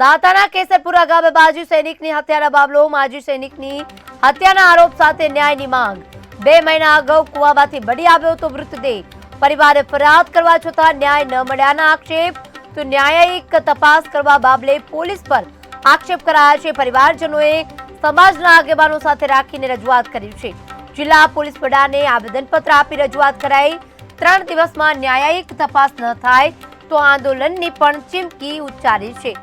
દાતાના કેસરપુરા ગામે માજી સૈનિકની હત્યાના મામલો માજી સૈનિકની હત્યાના આરોપ સાથે ન્યાયની માંગ. બે મહિના અગાઉ કુવામાંથી બળી આવ્યો તો મૃતદેહ. પરિવારે ફરિયાદ કરવા છતાં ન્યાય ન મળ્યાના આક્ષેપ. તો ન્યાયિક તપાસ કરવા બાબલે પોલીસ પર આક્ષેપ કરાયા છે. પરિવારજનોએ સમાજના આગેવાનો સાથે રાખીને રજૂઆત કરી છે. જિલ્લા પોલીસ વડાને આવેદનપત્ર આપી રજૂઆત કરાઈ. ત્રણ દિવસમાં ન્યાયિક તપાસ ન થાય તો આંદોલનની પણ ચીમકી ઉચ્ચારી છે.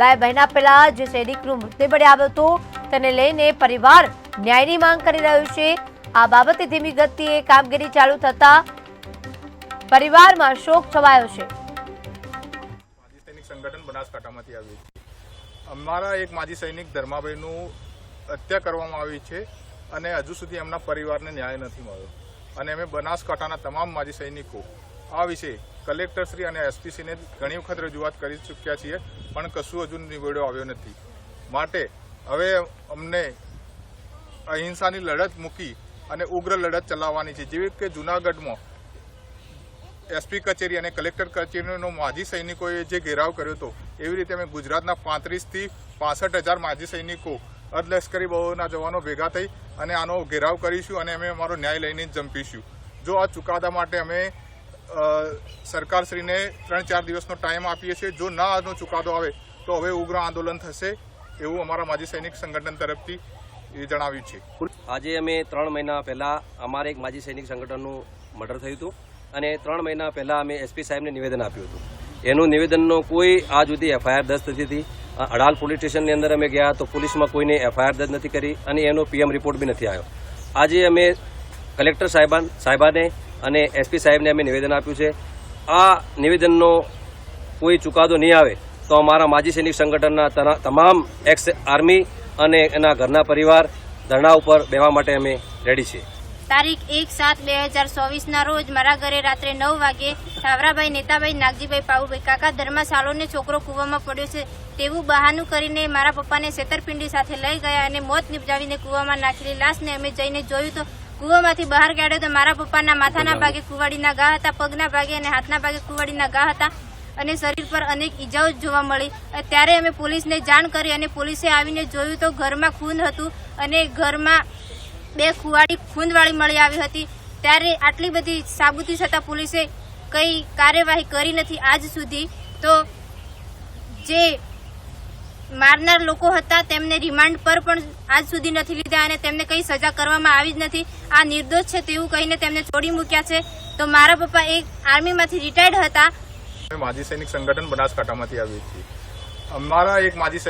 બે મહિના પહેલા જે સૈનિકનું મૃત્યુ આવ્યો હતો, તેને લઈને પરિવાર ન્યાયની માંગ કરી રહ્યું છે. આ બાબતે ધીમી ગતિએ કામગીરી ચાલુ થતા પરિવારમાં શોક છવાયો છે. સંગઠન બનાસકાંઠામાંથી આવ્યું અમારા એક માજી સૈનિક ધર્માભાઈનું હત્યા કરવામાં આવી છે અને હજુ સુધી એમના પરિવારને ન્યાય નથી મળ્યો. અને અમે બનાસકાંઠાના તમામ માજી સૈનિકો આ વિશે કલેક્ટરશ્રી અને એસપીસીને ઘણી વખત રજૂઆત કરી ચૂક્યા છીએ, પણ કશું હજુ નિવેડો આવ્યો નથી. માટે હવે અમને અહિંસાની લડત મૂકી અને ઉગ્ર લડત ચલાવવાની છે. જેવી કે જૂનાગઢમાં એસપી કચેરી અને કલેક્ટર કચેરીનો માજી સૈનિકોએ જે ઘેરાવ કર્યો હતો, એવી રીતે અમે ગુજરાતના પાંત્રીસથી પાસઠ હજાર માજી સૈનિકો અર્ધલશ્કરી બહુના જવાનો ભેગા થઈ અને આનો ઘેરાવ કરીશું અને અમે અમારો ન્યાય લઈને જ જંપીશું. જો આ ચુકાદા માટે અમે સરકારશ્રીને ત્રણ ચાર દિવસનો ટાઈમ આપીએ છીએ. જો ના આનો ચુકાદો આવે, તો હવે ઉગ્ર આંદોલન થશે એવું અમારા માજી સૈનિક સંગઠન તરફથી એ જણાવ્યું છે. આજે અમે ત્રણ મહિના પહેલાં અમારે એક માજી સૈનિક સંગઠનનું મર્ડર થયું હતું અને ત્રણ મહિના પહેલાં અમે એસપી સાહેબને નિવેદન આપ્યું હતું. એનું નિવેદનનો કોઈ આજ સુધી એફઆઈઆર દર્જ થતી હતી. અડાલ પોલીસ સ્ટેશનની અંદર અમે ગયા તો પોલીસમાં કોઈને એફઆઈઆર દર્જ નથી કરી અને એનો પીએમ રિપોર્ટ બી નથી આવ્યો. આજે અમે કલેક્ટર સાહેબાન સાહેબાને અને એસપી સાહેબને અમે નિવેદન આપ્યું છે, આ નિવેદનનો કોઈ ચુકાદો નહીં આવે તો અમારા માજી સૈનિક સંગઠનના તમામ એક્સ આર્મી અને એના ઘરના પરિવાર ધરણા ઉપર બેવા માટે અમે રેડી છીએ. તારીખ એક સાત બે હજાર ચોવીસના રોજ મારા ઘરે રાત્રે નવ વાગે સાવરાભાઈ નેતાભાઈ, નાગજીભાઈ પાઉભાઈ કાકા ધર્મા સાલોને છોકરો કૂવામાં પડ્યો છે. તેવું બહાનું કરીને મારા પપ્પાને છેતરપિંડી સાથે લઈ ગયા અને મોત નિપજાવીને કૂવામાં નાખેલી લાશને અમે જઈને જોયું તો કૂવામાંથી બહાર કાઢ્યો તો મારા પપ્પાના માથાના ભાગે કુવાડીના ઘા હતા પગના ભાગે અને હાથના ભાગે કુવાડીના ઘા હતા. અને શરીર પર અનેક ઈજાઓ જોવા મળી. ત્યારે અમે પોલીસને જાણ કરી અને પોલીસે આવીને જોયું તો ઘરમાં ખૂન હતું અને ઘરમાં બે કુવાડી ખૂંદવાળી મળી આવી હતી. ત્યારે આટલી બધી સાબુતી છતાં પોલીસે કઈ કાર્યવાહી કરી નથી આજ સુધી. તો જે મારનાર લોકો હતા, તેમને રિમાન્ડ પર પણ આજ સુધી નથી લીધા અને તેમને કંઈ સજા કરવામાં આવી જ નથી. આ નિર્દોષ છે તેવું કહીને તેમને છોડી મૂક્યા છે. તો મારા પપ્પા એક આર્મીમાંથી રિટાયર્ડ હતા. માજી સૈનિક સંગઠન બનાસકાંઠામાંથી આવી હતી અમારા એક માજી